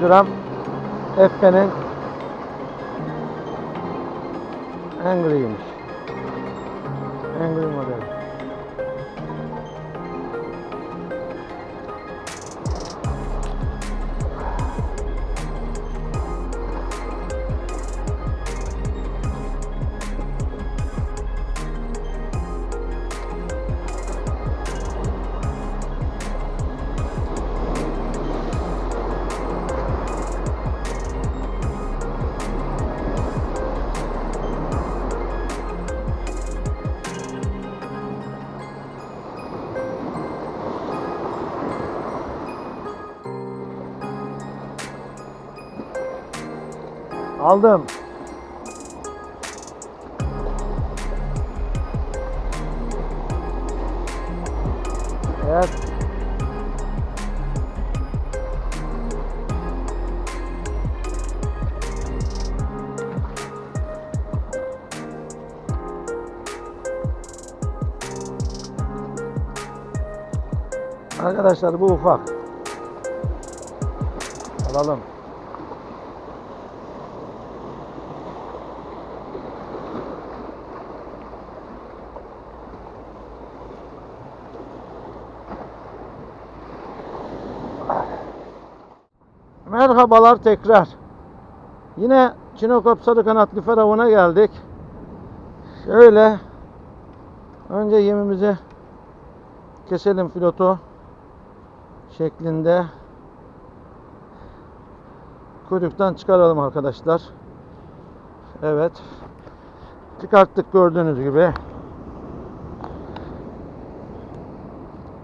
28 gram Efke'nin Angry'ymiş. Angry model. Aldım. Evet. Arkadaşlar bu ufak. Alalım. Merhabalar tekrar. Yine Çinokop sarı kanatlı feravuna geldik. Şöyle önce yemimizi keselim filoto şeklinde kuyruktan çıkaralım arkadaşlar. Evet. Çıkarttık gördüğünüz gibi.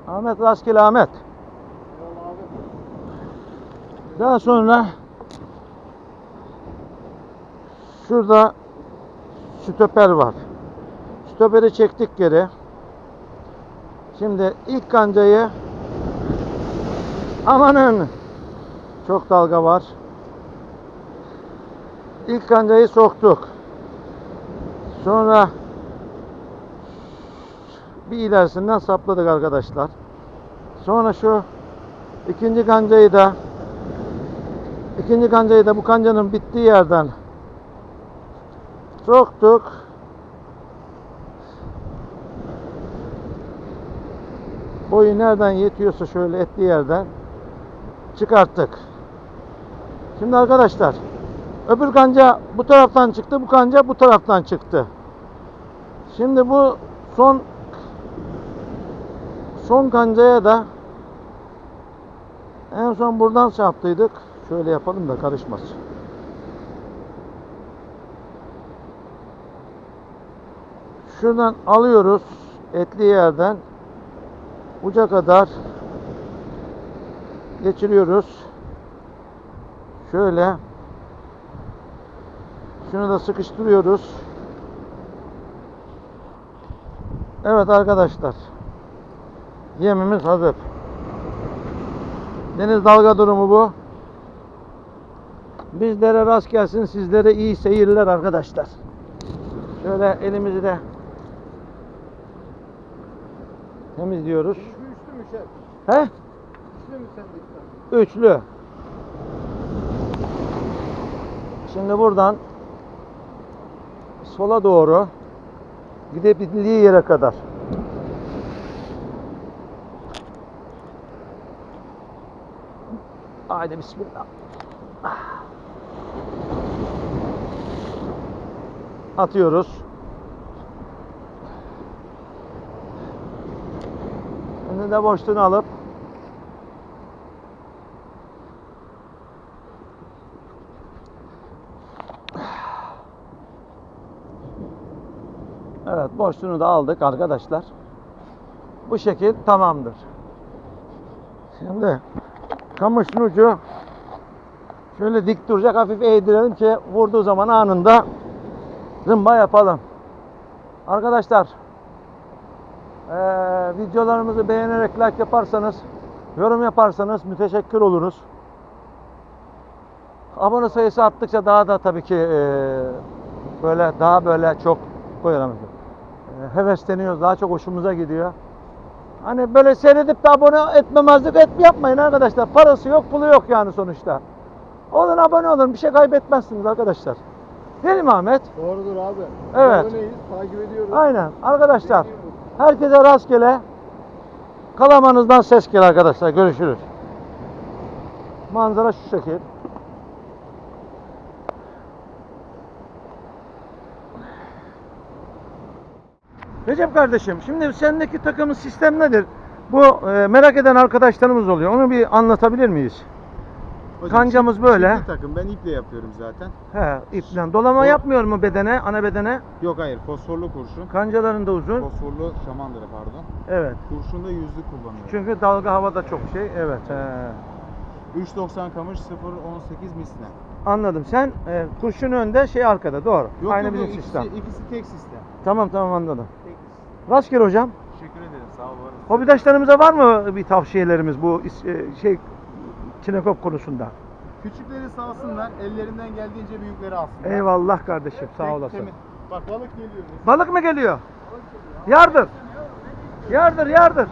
Ahmet rastgele Ahmet. Daha sonra şurada stopper var. Stoperi çektik geri. Şimdi ilk kancayı amanın çok dalga var. İlk kancayı soktuk. Sonra bir ilerisinden sapladık arkadaşlar. Sonra şu ikinci kancayı da İkinci kancayı da bu kancanın bittiği yerden soktuk. Boyu nereden yetiyorsa şöyle etli yerden çıkarttık. Şimdi arkadaşlar öbür kanca bu taraftan çıktı, bu kanca bu taraftan çıktı. Şimdi bu son son kancaya da en son buradan yaptıydık. Şöyle yapalım da karışmasın. Şuradan alıyoruz etli yerden uca kadar geçiriyoruz. Şöyle şunu da sıkıştırıyoruz. Evet arkadaşlar. Yemimiz hazır. Deniz dalga durumu bu. Bizlere rast gelsin, sizlere iyi seyirler arkadaşlar. Şöyle elimizi de temizliyoruz. Üçlü mü şef? He? Üçlü mü sendikten? Üçlü. Şimdi buradan sola doğru gidebildiği yere kadar. Haydi bismillah. Atıyoruz. Şimdi boşluğunu alıp Evet boşluğunu da aldık arkadaşlar. Bu şekil tamamdır. Şimdi kamışın ucu şöyle dik duracak hafif eğdirelim ki vurduğu zaman anında zımba yapalım. Arkadaşlar eee, videolarımızı beğenerek like yaparsanız yorum yaparsanız müteşekkir oluruz. Abone sayısı arttıkça daha da tabii ki eee, böyle daha böyle çok koyalım. Eee, Hevesleniyoruz. Daha çok hoşumuza gidiyor. Hani böyle seyredip de abone etmemezlik et yapmayın arkadaşlar. Parası yok, pulu yok yani sonuçta. Olun abone olun. Bir şey kaybetmezsiniz arkadaşlar. Değil mi Ahmet? Doğrudur abi. Evet. Aboneyiz, takip ediyoruz. Aynen. Arkadaşlar herkese rastgele. Kalamanızdan ses gel arkadaşlar. Görüşürüz. Manzara şu şekil. Recep kardeşim, şimdi sendeki takımın sistem nedir? Bu e, merak eden arkadaşlarımız oluyor. Onu bir anlatabilir miyiz? Hocam, Kancamız çift- böyle. çiftli takım. Ben iple yapıyorum zaten. He, iple. Dolama Bu- yapmıyor mu bedene, ana bedene? Yok hayır fosforlu kurşun. Kancaların da uzun. Fosforlu şamandıra pardon. Evet. Kurşunda yüzlü kullanıyorum. Çünkü dalga havada çok şey. Evet. He. 3.90 kamış 0.18 misle. Anladım. Sen e, kurşun önde, şey arkada. Doğru. Yok Aynı yok, bizim yok, sistem. ikisi, ikisi tek sistem. Tamam tamam anladım. Tek sistem. Rastgele hocam. Teşekkür ederim sağ olun. Hobidaşlarımıza var mı bir tavsiyelerimiz bu e, şey Çinekop konusunda? Küçükleri salsınlar, ellerinden geldiğince büyükleri alsınlar. Eyvallah kardeşim. Sağ Tek olasın. temiz- Bak balık geliyor. Balık mı geliyor? Yardır. Yardır, yardır.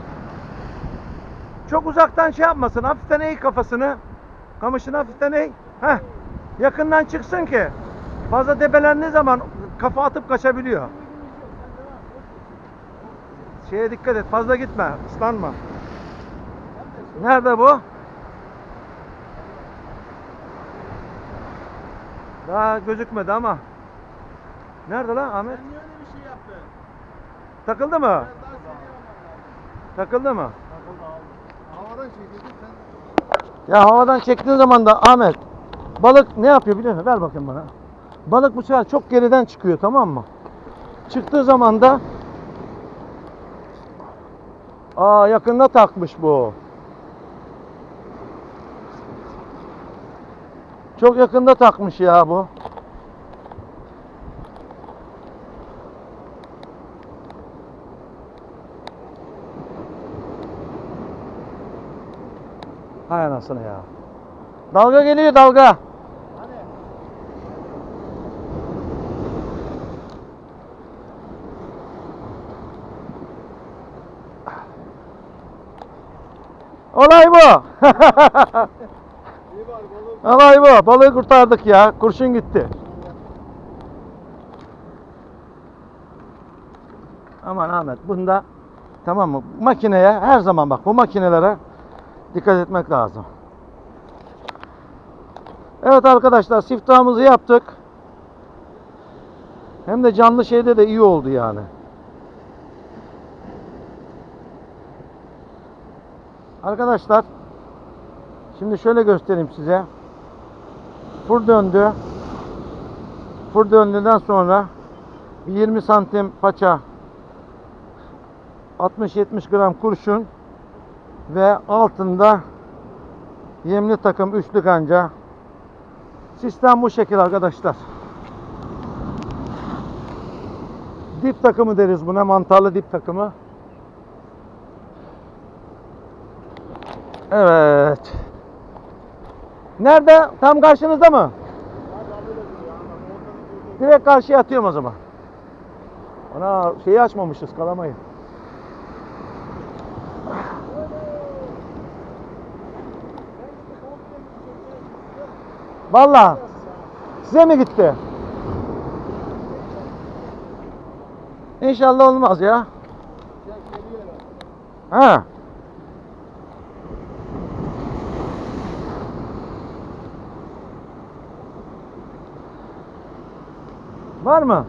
Çok uzaktan şey yapmasın. Hafiften eğ kafasını. Kamışını hafiften eğ. Heh. Yakından çıksın ki. Fazla debelendiği zaman kafa atıp kaçabiliyor. Şeye dikkat et. Fazla gitme. ıslanma. Nerede bu? Daha gözükmedi ama. Nerede lan Ahmet? Niye öyle bir şey yaptın? Takıldı mı? Takıldı mı? Havadan çekildik sen. Ya havadan çektiğin zaman da Ahmet balık ne yapıyor biliyor musun? Ver bakayım bana. Balık bu sefer çok geriden çıkıyor tamam mı? Çıktığı zaman da Aa yakında takmış bu. Çok yakında takmış ya bu. Hay anasını ya. Dalga geliyor dalga. Olay bu. Olay bu. Balığı kurtardık ya. Kurşun gitti. Aman Ahmet bunda tamam mı? Makineye her zaman bak bu makinelere dikkat etmek lazım. Evet arkadaşlar siftahımızı yaptık. Hem de canlı şeyde de iyi oldu yani. Arkadaşlar şimdi şöyle göstereyim size. Fır döndü. Fır döndüğünden sonra bir 20 santim paça 60-70 gram kurşun ve altında yemli takım üçlü kanca. Sistem bu şekil arkadaşlar. Dip takımı deriz buna. Mantarlı dip takımı. Evet. Nerede? Tam karşınızda mı? Direkt karşıya atıyorum o zaman. Ana şeyi açmamışız kalamayı. Vallahi size mi gitti? İnşallah olmaz ya. Ha. Var mı?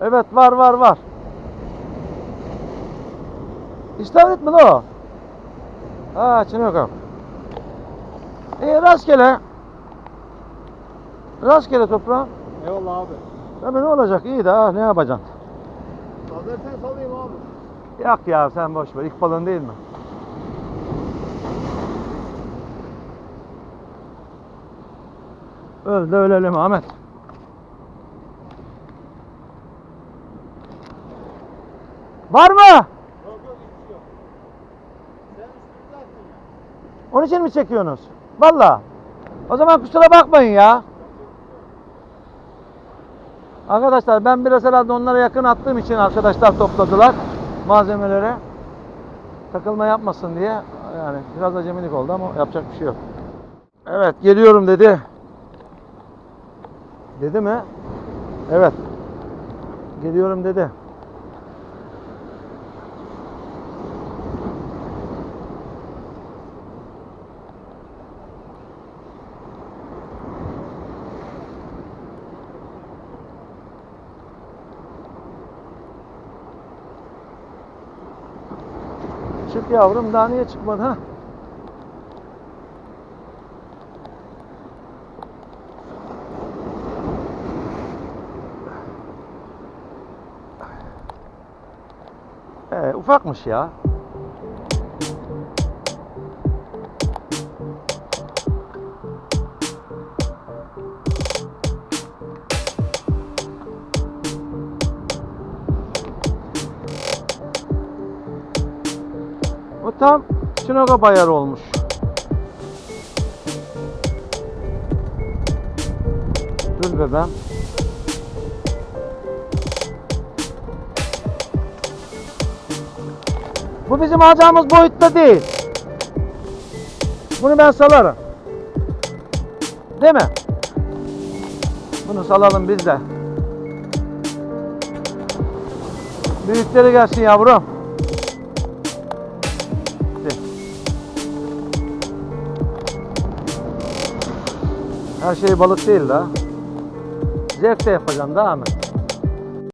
Evet var var var. İstavrit mi o? Ha Çinokam. İyi rastgele. Rastgele toprağım. Eyvallah abi. Tabii ne olacak? İyi de ha, ne yapacaksın? Hazırsan salayım abi. Yak ya sen boş ver. İlk balon değil mi? Öl de ölelim Ahmet. Var mı? Onun için mi çekiyorsunuz? Valla. O zaman kusura bakmayın ya. Arkadaşlar ben biraz herhalde onlara yakın attığım için arkadaşlar topladılar malzemeleri. Takılma yapmasın diye. Yani biraz acemilik oldu ama yapacak bir şey yok. Evet geliyorum dedi. Dedi mi? Evet. Geliyorum dedi. Çık yavrum daha niye çıkmadı ha? Ee, ufakmış ya. O tam Çinoga bayarı olmuş. Dur bebeğim. Bu bizim alacağımız boyutta değil. Bunu ben salarım. Değil mi? Bunu salalım biz de. Büyükleri gelsin yavrum. Her şey balık değil la. Zevk de yapacaksın daha mı?